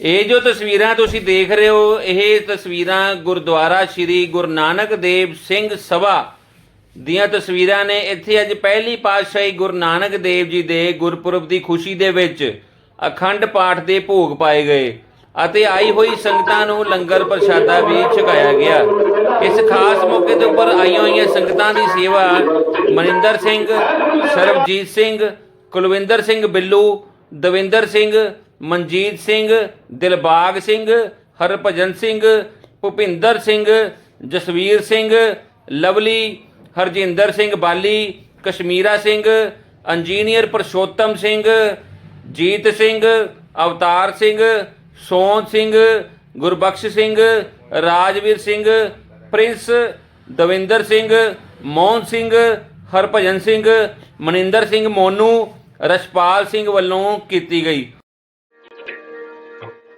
ਇਹ ਜੋ ਤਸਵੀਰਾਂ ਤੁਸੀਂ ਦੇਖ ਰਹੇ ਹੋ, ਇਹ ਤਸਵੀਰਾਂ ਗੁਰਦੁਆਰਾ ਸ੍ਰੀ ਗੁਰੂ ਨਾਨਕ ਦੇਵ ਸਿੰਘ ਸਭਾ ਦੀਆਂ ਤਸਵੀਰਾਂ ਨੇ। ਇੱਥੇ ਅੱਜ ਪਹਿਲੀ ਪਾਤਸ਼ਾਹੀ ਗੁਰੂ ਨਾਨਕ ਦੇਵ ਜੀ ਦੇ ਗੁਰਪੁਰਬ ਦੀ ਖੁਸ਼ੀ ਦੇ ਵਿੱਚ ਅਖੰਡ ਪਾਠ ਦੇ ਭੋਗ ਪਾਏ ਗਏ ਅਤੇ ਆਈ ਹੋਈ ਸੰਗਤਾਂ ਨੂੰ ਲੰਗਰ ਪ੍ਰਸ਼ਾਦਾ ਵੀ ਛਕਾਇਆ ਗਿਆ। ਇਸ ਖਾਸ ਮੌਕੇ ਦੇ ਉੱਪਰ ਆਈਆਂ ਹੋਈਆਂ ਸੰਗਤਾਂ ਦੀ ਸੇਵਾ Maninder Singh, Sarabjit Singh, Kulwinder Singh Billu, Davinder Singh Manjit Singh, Dilbagh Singh, Harbhajan Singh, Bhupinder Singh, Jasvir Singh, Lovely, Harjinder Singh Bali, Kashmira Singh, engineer Parshotam Singh, Jeet Singh, Avtar Singh, Son Singh, Gurbakhsh Singh, Rajveer Singh, Prince, Davinder Singh, Mohan Singh, Harbhajan Singh, Maninder Singh Monu Rashpal Singh ਵੱਲੋਂ ਕੀਤੀ ਗਈ।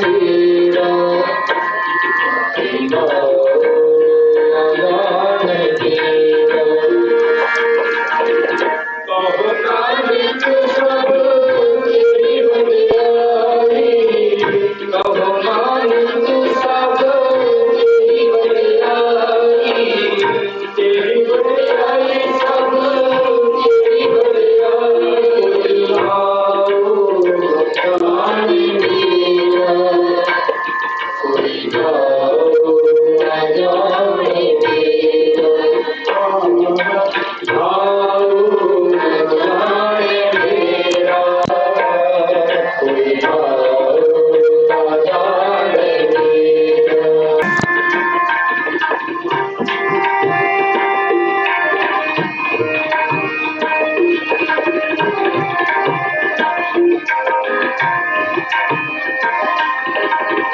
ਤੂੰ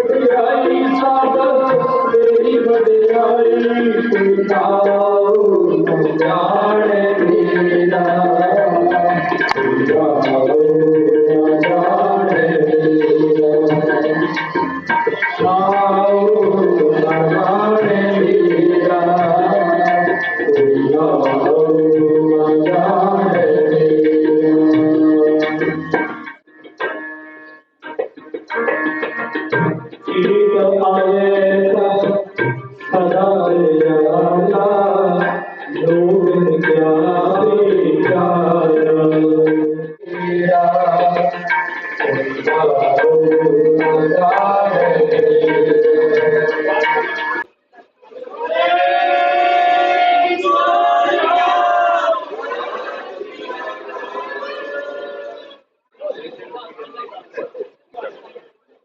ਤੇਰੀ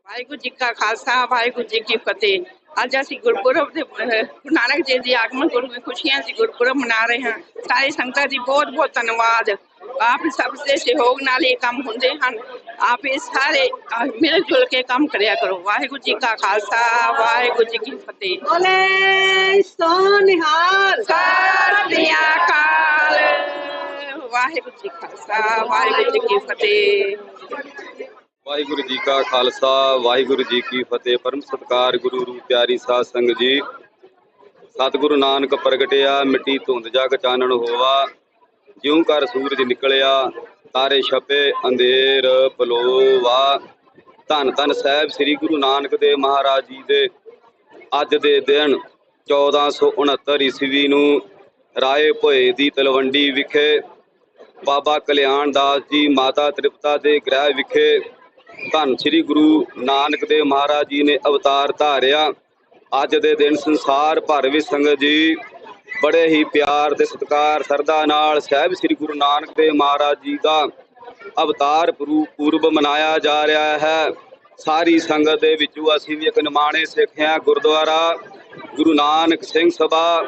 ਵਾਹਿਗੁਰੂ ਜੀ ਕਾ ਖਾਲਸਾ ਵਾਹਿਗੁਰੂ ਜੀ ਕੀ ਫਤਿਹ ਅੱਜ ਅਸੀਂ ਗੁਰਪੁਰਬ ਦੇ ਗੁਰੂ ਨਾਨਕ ਦੇਵ ਜੀ ਆਗਮਨ ਗੁਰੂ ਦੀ ਖੁਸ਼ੀਆਂ ਦੀ ਗੁਰਪੁਰਬ ਮਨਾ ਰਹੇ ਹਾਂ। ਸਾਰੇ ਸੰਗਤਾਂ ਦੀ ਬਹੁਤ ਬਹੁਤ ਧੰਨਵਾਦ। ਆਪ ਸਭ ਦੇ ਸਹਿਯੋਗ ਨਾਲ ਇਹ ਕੰਮ ਹੁੰਦੇ ਹਨ। ਆਪ ਇਹ ਸਾਰੇ ਮਿਲ ਜੁਲ ਕੇ ਕੰਮ ਕਰਿਆ ਕਰੋ। ਵਾਹਿਗੁਰੂ ਜੀ ਕਾ ਖਾਲਸਾ ਵਾਹਿਗੁਰੂ ਜੀ ਕੀ ਫਤਿਹ। ਬੋਲੇ ਸੋ ਨਿਹਾਲ। ਸਤਿ ਸ੍ਰੀ ਅਕਾਲ। ਵਾਹਿਗੁਰੂ ਜੀ ਖਾਲਸਾ ਵਾਹਿਗੁਰੂ ਜੀ ਕੀ ਫਤਿਹ। ਵਾਹਿਗੁਰੂ ਜੀ ਕਾ ਖਾਲਸਾ, ਵਾਹਿਗੁਰੂ ਜੀ ਕੀ ਫਤਿਹ। ਪਰਮ ਸਤਕਾਰ ਗੁਰੂ ਰੂਪ ਪਿਆਰੀ ਸਾਧ ਸੰਗ ਜੀ। ਸਤਿਗੁਰੂ ਨਾਨਕ ਪ੍ਰਗਟਿਆ, ਮਿੱਟੀ ਧੁੰਦ ਜਗ ਚਾਨਣ ਹੋਵਾ ਜਿਉਂ ਕਰ ਸੂਰਜ ਨਿਕਲਿਆ, ਤਾਰੇ ਛਪੇ, ਅੰਧੇਰ ਬਲੋਵਾ ਧੰਨ ਧੰਨ ਸਾਹਿਬ ਸ੍ਰੀ ਗੁਰੂ ਨਾਨਕ ਦੇਵ ਮਹਾਰਾਜ ਜੀ ਦੇ ਅੱਜ ਦੇ ਦਿਨ 1469 ਈਸਵੀ ਨੂੰ ਰਾਏ ਭੋਏ ਦੀ ਤਲਵੰਡੀ ਵਿਖੇ ਬਾਬਾ ਕਲਿਆਣ ਦਾਸ ਜੀ ਮਾਤਾ ਤ੍ਰਿਪਤਾ ਦੇ ਗ੍ਰਹਿ ਵਿਖੇ ਧੰਨ ਸ੍ਰੀ ਗੁਰੂ ਨਾਨਕ ਦੇਵ ਮਹਾਰਾਜ ਜੀ ਨੇ ਅਵਤਾਰ ਧਾਰਿਆ। ਅੱਜ ਦੇ ਦਿਨ ਸੰਸਾਰ ਭਰ ਵਿੱਚ ਸੰਗਤ ਜੀ ਬੜੇ ਹੀ ਪਿਆਰ ਤੇ ਸਤਿਕਾਰ ਸਰਦਾ ਨਾਲ ਸਾਹਿਬ ਸ੍ਰੀ ਗੁਰੂ ਨਾਨਕ ਦੇਵ ਮਹਾਰਾਜ ਜੀ ਦਾ ਅਵਤਾਰ ਪੁਰੂ- ਮਨਾਇਆ ਜਾ ਰਿਹਾ ਹੈ। ਸਾਰੀ ਸੰਗਤ ਦੇ ਵਿੱਚੋਂ ਅਸੀਂ ਵੀ ਇੱਕ ਨਿਮਾਣੇ ਸਿੱਖ ਹਾਂ। ਗੁਰਦੁਆਰਾ, ਗੁਰੂ ਨਾਨਕ ਸਿੰਘ ਸਭਾ,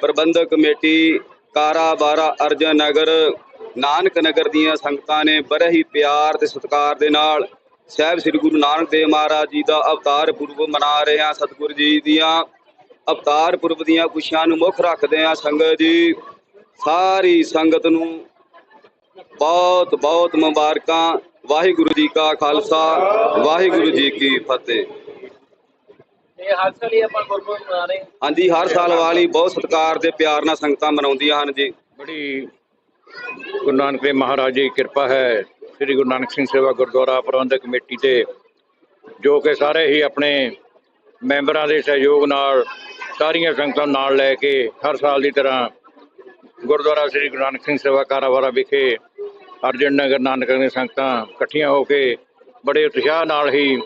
ਪ੍ਰਬੰਧਕ ਕਮੇਟੀ ਕਾਰਾ ਬਾਰਾ ਅਰਜਨ ਨਗਰ, ਨਾਨਕ ਨਗਰ ਦੀਆਂ ਸੰਗਤਾਂ ਨੇ ਬੜੇ ਹੀ ਪਿਆਰ ਤੇ ਸਤਿਕਾਰ ਦੇ ਨਾਲ ਸਾਹਿਬ ਸ੍ਰੀ ਗੁਰੂ ਨਾਨਕ ਦੇਵ ਮਹਾਰਾਜ ਜੀ ਦਾ ਅਵਤਾਰ ਪੁਰਬ ਮਨਾ ਰਹੇ ਹਾਂ ਸਤਿਗੁਰੂ ਜੀ ਦੀਆਂ। ਅਵਤਾਰ ਪੁਰਬ ਦੀਆਂ ਖੁਸ਼ੀਆਂ ਨੂੰ ਮੁੱਖ ਰੱਖਦੇ ਹਾਂ ਸੰਗਤ ਜੀ। ਸਾਰੀ ਸੰਗਤ ਨੂੰ ਬਹੁਤ ਬਹੁਤ ਮੁਬਾਰਕਾਂ। ਵਾਹਿਗੁਰੂ ਜੀ ਕਾ ਖਾਲਸਾ ਵਾਹਿਗੁਰੂ ਜੀ ਕੀ ਫਤਿਹ। ਇਹ ਹਰ ਸਾਲ ਹੀ ਆਪਾਂ ਗੁਰਪੁਰਬ ਮਨਾ ਰਹੇ ਹਾਂਜੀ ਹਰ ਸਾਲ ਵਾਲੀ ਬਹੁਤ ਸਤਿਕਾਰ ਤੇ ਪਿਆਰ ਨਾਲ ਸੰਗਤਾਂ ਮਨਾਉਂਦੀਆਂ ਹਨ ਜੀ। ਬੜੀ ਗੁਰੂ ਨਾਨਕ ਦੇਵ ਮਹਾਰਾਜ ਜੀ ਦੀ ਕਿਰਪਾ ਹੈ। ਸ੍ਰੀ ਗੁਰੂ ਨਾਨਕ ਸਿੰਘ ਸੇਵਾ ਗੁਰਦੁਆਰਾ ਪ੍ਰਬੰਧਕ ਕਮੇਟੀ ਤੇ, ਜੋ ਕਿ ਸਾਰੇ ਹੀ ਆਪਣੇ ਮੈਂਬਰਾਂ ਦੇ ਸਹਿਯੋਗ ਨਾਲ ਸਾਰੀਆਂ ਸੰਗਤਾਂ ਨਾਲ ਲੈ ਕੇ ਹਰ ਸਾਲ ਦੀ ਤਰ੍ਹਾਂ ਗੁਰਦੁਆਰਾ ਸ੍ਰੀ ਗੁਰੂ ਨਾਨਕ ਸਿੰਘ ਸੇਵਾ ਕਾਰਾਵਾਰਾ ਵਿਖੇ ਅਰਜਨ ਨਗਰ, ਨਾਨਕ ਦੀਆਂ ਸੰਗਤਾਂ ਇਕੱਠੀਆਂ ਹੋ ਕੇ ਬੜੇ ਉਤਸ਼ਾਹ ਨਾਲ ਹੀ